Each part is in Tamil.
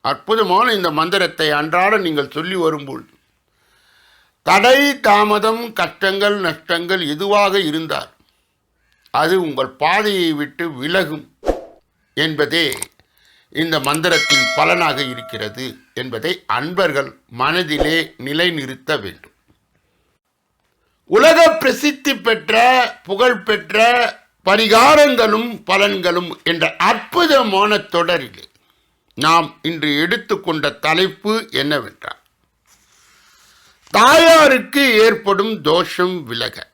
அற்புதமான இந்த மந்திரத்தை அன்றாட நீங்கள் சொல்லி வரும்போது தடை தாமதம் கஷ்டங்கள் நஷ்டங்கள் எதுவாக இருந்தால் அது உங்கள் பாதையை விட்டு விலகும் என்பதே இந்த மந்திரத்தின் பலனாக இருக்கிறது என்பதை அன்பர்கள் மனதிலே நிலைநிறுத்த வேண்டும். உலக பிரசித்தி பெற்ற புகழ்பெற்ற பரிகாரங்களும் பலன்களும் என்ற அற்புதமான தொடரிலே நாம் இன்று எடுத்துக்கொண்ட தலைப்பு என்னவென்றால் தாயாருக்கு ஏற்படும் தோஷம் விலக.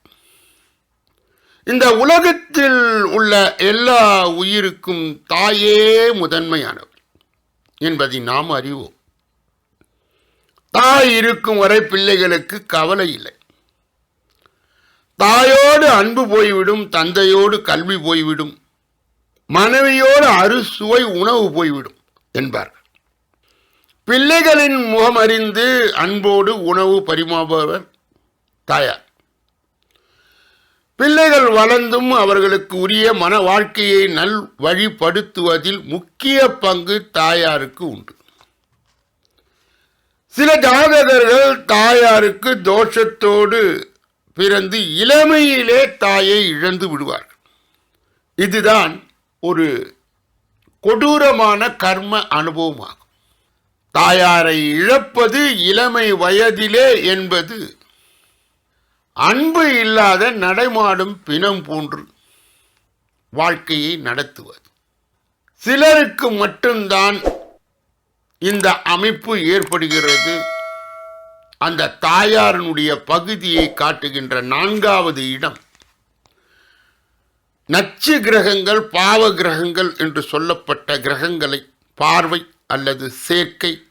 இந்த உலகத்தில் உள்ள எல்லா உயிருக்கும் தாயே முதன்மையானவர் என்பதை நாம் அறிவோம். தாய் இருக்கும் வரை பிள்ளைகளுக்கு கவலை இல்லை. தாயோடு அன்பு போய்விடும் தந்தையோடு கல்வி போய்விடும் மனைவியோடு அறுசுவை உணவு போய்விடும். என்பார்கள் பிள்ளைகளின் முகமறிந்து அன்போடு உணவு பரிமாபவர் தாயார். பிள்ளைகள் வளர்ந்தும் அவர்களுக்கு உரிய மன வாழ்க்கையை நல் வழிப்படுத்துவதில் முக்கிய பங்கு தாயாருக்கு உண்டு. சில ஜாதகர்கள் தாயாருக்கு தோஷத்தோடு பிறந்து இளமையிலே தாயை இழந்து விடுவார்கள். இதுதான் ஒரு கொடூரமான கர்ம அனுபவமாகும். தாயாரை இழப்பது இளமை வயதிலே என்பது அன்பு இல்லாத நடைமாடும் பிணம் போன்று வாழ்க்கையை நடத்துவது. சிலருக்கு மட்டும்தான் இந்த அமைப்பு ஏற்படுகிறது. அந்த தாயாரினுடைய பகுதியை காட்டுகின்ற நான்காவது இடம் நச்சு கிரகங்கள் பாவ கிரகங்கள் என்று சொல்லப்பட்ட கிரகங்களை பார்வை அல்லது சேர்க்கை.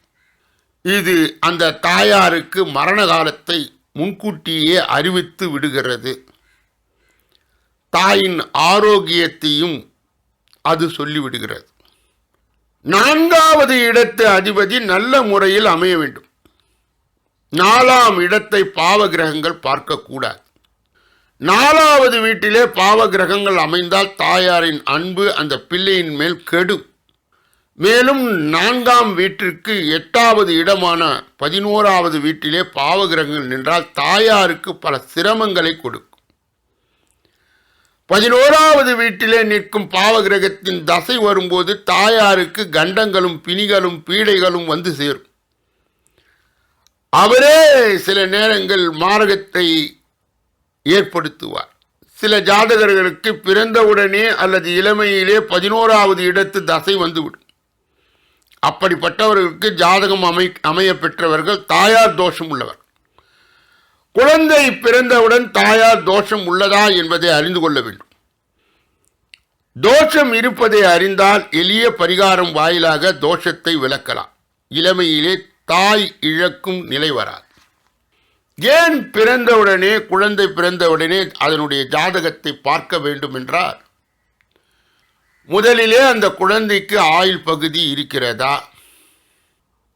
இது அந்த தாயாருக்கு மரண காலத்தை முன்கூட்டியே அறிவித்து விடுகிறது. தாயின் ஆரோக்கியத்தையும் அது சொல்லிவிடுகிறது. நான்காவது இடத்து அதிபதி நல்ல முறையில் அமைய வேண்டும். நாலாம் இடத்தை பாவ கிரகங்கள் பார்க்கக்கூடாது. நாலாவது வீட்டிலே பாவ கிரகங்கள் அமைந்தால் தாயாரின் அன்பு அந்த பிள்ளையின் மேல் கெடும். மேலும் நான்காம் வீட்டிற்கு எட்டாவது இடமான பதினோராவது வீட்டிலே பாவ கிரகங்கள் நின்றால் தாயாருக்கு பல சிரமங்களை கொடுக்கும். பதினோராவது வீட்டிலே நிற்கும் பாவ கிரகத்தின் தசை வரும்போது தாயாருக்கு கண்டங்களும் பிணிகளும் பீடைகளும் வந்து சேரும். அவரே சில நேரங்கள் மாரகத்தை ஏற்படுத்துவார். சில ஜாதகர்களுக்கு பிறந்தவுடனே அல்லது இளமையிலே பதினோராவது இடத்து தசை வந்துவிடும். அப்படிப்பட்டவர்களுக்கு ஜாதகம் அமை அமைய பெற்றவர்கள் தாயார் தோஷம் உள்ளவர். குழந்தை பிறந்தவுடன் தாயார் தோஷம் உள்ளதா என்பதை அறிந்து கொள்ள வேண்டும். தோஷம் இருப்பதை அறிந்தால் எளிய பரிகாரம் வாயிலாக தோஷத்தை விளக்கலாம். இளமையிலே தாய் இழக்கும் நிலை வராது. ஏன் பிறந்தவுடனே குழந்தை பிறந்தவுடனே அதனுடைய ஜாதகத்தை பார்க்க வேண்டும் என்றால் முதலிலே அந்த குழந்தைக்கு ஆயுள் பகுதி இருக்கிறதா?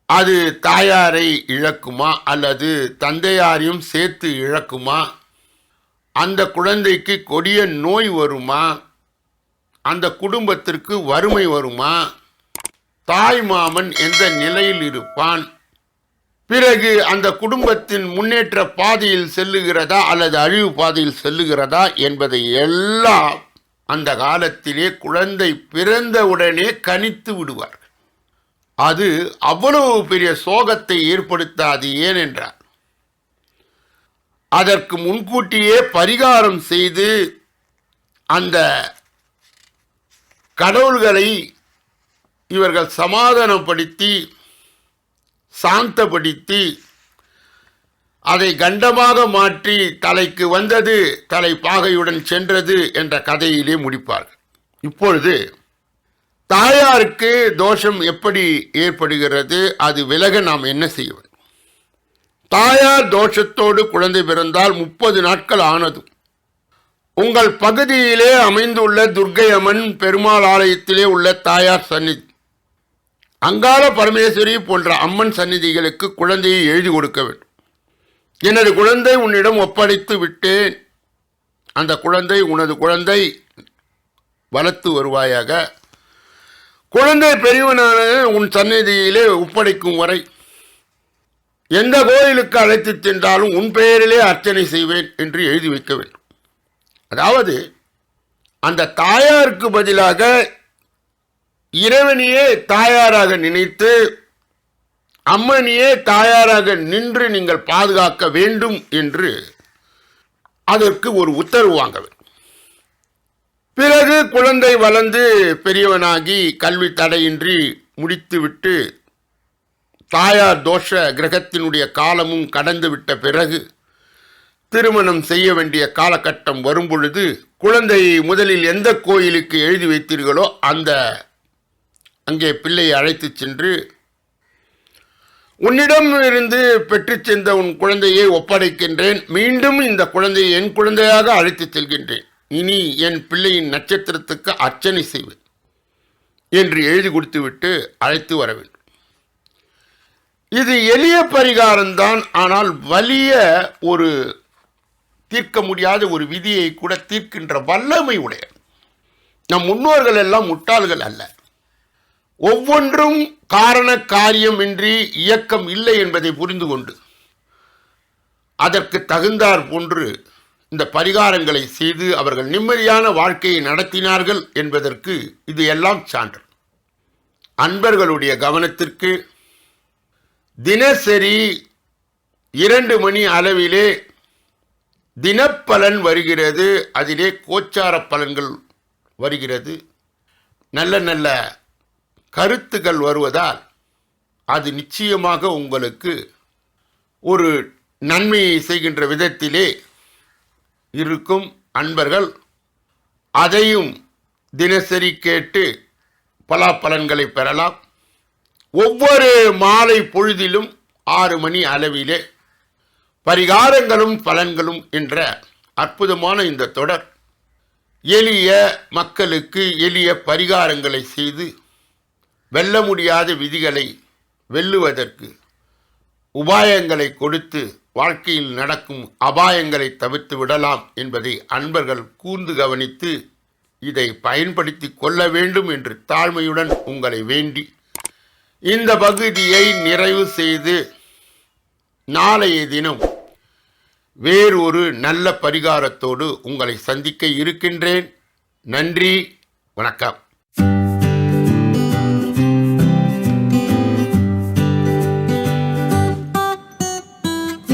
அது தாயாரை இழக்குமா? அல்லது தந்தையாரையும் சேர்த்து இழக்குமா? அந்த குழந்தைக்கு கொடிய நோய் வருமா? அந்த குடும்பத்திற்கு வறுமை வருமா? தாய் மாமன் எந்த நிலையில் இருப்பான்? பிறகு அந்த குடும்பத்தின் முன்னேற்ற பாதையில் செல்லுகிறதா அல்லது அழிவு பாதையில் செல்லுகிறதா என்பதை எல்லாம் அந்த காலத்திலே குழந்தை பிறந்தவுடனே கணித்து விடுவார் அது அவ்வளவு பெரிய சோகத்தை ஏற்படுத்தாது ஏனென்றால் அதற்கு முன்கூட்டியே பரிகாரம் செய்து அந்த கடவுள்களை இவர்கள் சமாதானப்படுத்தி சாந்தப்படுத்தி அதை கண்டமாக மாற்றி தலைக்கு வந்தது தலை பாகையுடன் சென்றது என்ற கதையிலே முடிப்பார்கள். இப்பொழுது தாயாருக்கு தோஷம் எப்படி ஏற்படுகிறது அது விலக நாம் என்ன செய்ய வேண்டும்? தாயார் தோஷத்தோடு குழந்தை பிறந்தால் முப்பது நாட்கள் ஆனதும் உங்கள் பகுதியிலே அமைந்துள்ள துர்க்கை அம்மன் பெருமாள் ஆலயத்திலே உள்ள தாயார் சன்னி அங்காள பரமேஸ்வரி போன்ற அம்மன் சந்நிதிகளுக்கு குழந்தையை எழுதி கொடுக்க வேண்டும். எனது குழந்தை உன்னிடம் ஒப்படைத்து விட்டேன். அந்த குழந்தை உனது குழந்தை வளர்த்து வருவாயாக. குழந்தை பெரியவனான உன் சந்நிதியிலே ஒப்படைக்கும் வரை எந்த கோயிலுக்கு அழைத்து சென்றாலும் உன் பெயரிலே அர்ச்சனை செய்வேன் என்று எழுதி வைக்க வேண்டும். அதாவது அந்த தாயாருக்கு பதிலாக இறைவனையே தாயாராக நினைத்து அம்மனையே தாயாராக நின்று நீங்கள் பாதுகாக்க வேண்டும் என்று அதற்கு ஒரு உத்தரவு வாங்க வேண்டும் பிறகு குழந்தை வளர்ந்து பெரியவனாகி கல்வி தடையின்றி முடித்துவிட்டு தாயார் தோஷ கிரகத்தினுடைய காலமும் கடந்துவிட்ட பிறகு திருமணம் செய்ய வேண்டிய காலகட்டம் வரும் பொழுது குழந்தையை முதலில் எந்த கோயிலுக்கு எழுதி வைத்தீர்களோ அந்த அங்கே பிள்ளையை அழைத்துச் சென்று உன்னிடம் இருந்து பெற்றுச் சென்ற உன் குழந்தையை ஒப்படைக்கின்றேன். மீண்டும் இந்த குழந்தையை என் குழந்தையாக அழைத்துச் செல்கின்றேன். இனி என் பிள்ளையின் நட்சத்திரத்துக்கு அர்ச்சனை செய்வேன் என்று எழுதி கொடுத்துவிட்டு அழைத்து வர வேண்டும். இது எளிய பரிகாரம்தான். ஆனால் வலிய ஒரு தீர்க்க முடியாத ஒரு விதியை கூட தீர்க்கின்ற வல்லமை உடைய நம் முன்னோர்கள் எல்லாம் முட்டாள்கள் அல்ல. ஒவ்வொன்றும் காரண காரியமின்றி இயக்கம் இல்லை என்பதை புரிந்து கொண்டு அதற்கு தகுந்தார் போன்று இந்த பரிகாரங்களை செய்து அவர்கள் நிம்மதியான வாழ்க்கையை நடத்தினார்கள் என்பதற்கு இது எல்லாம் சான்று. அன்பர்களுடைய கவனத்திற்கு தினசரி இரண்டு மணி அளவிலே தினப்பலன் வருகிறது அதிலே கோச்சார பலன்கள் வருகிறது. நல்ல நல்ல கருத்துக்கள் வருவதால் அது நிச்சயமாக உங்களுக்கு ஒரு நன்மையை செய்கின்ற விதத்திலே இருக்கும் அன்பர்கள். அதையும் தினசரி கேட்டு பலாப்பலன்களை பெறலாம். ஒவ்வொரு மாலை பொழுதிலும் ஆறு மணி அளவிலே பரிகாரங்களும் பலன்களும் என்ற அற்புதமான இந்த தொடர். எளிய மக்களுக்கு எளிய பரிகாரங்களை செய்து வெல்ல முடியாத விதிகளை வெல்லுவதற்கு உபாயங்களை கொடுத்து வாழ்க்கையில் நடக்கும் அபாயங்களை தவிர்த்து விடலாம் என்பதை அன்பர்கள் கூர்ந்து கவனித்து இதை பயன்படுத்தி கொள்ள வேண்டும் என்று தாழ்மையுடன் உங்களை வேண்டி இந்த பகுதியை நிறைவு செய்து நாளைய தினம் வேறொரு நல்ல பரிகாரத்தோடு உங்களை சந்திக்க இருக்கின்றேன். நன்றி வணக்கம்.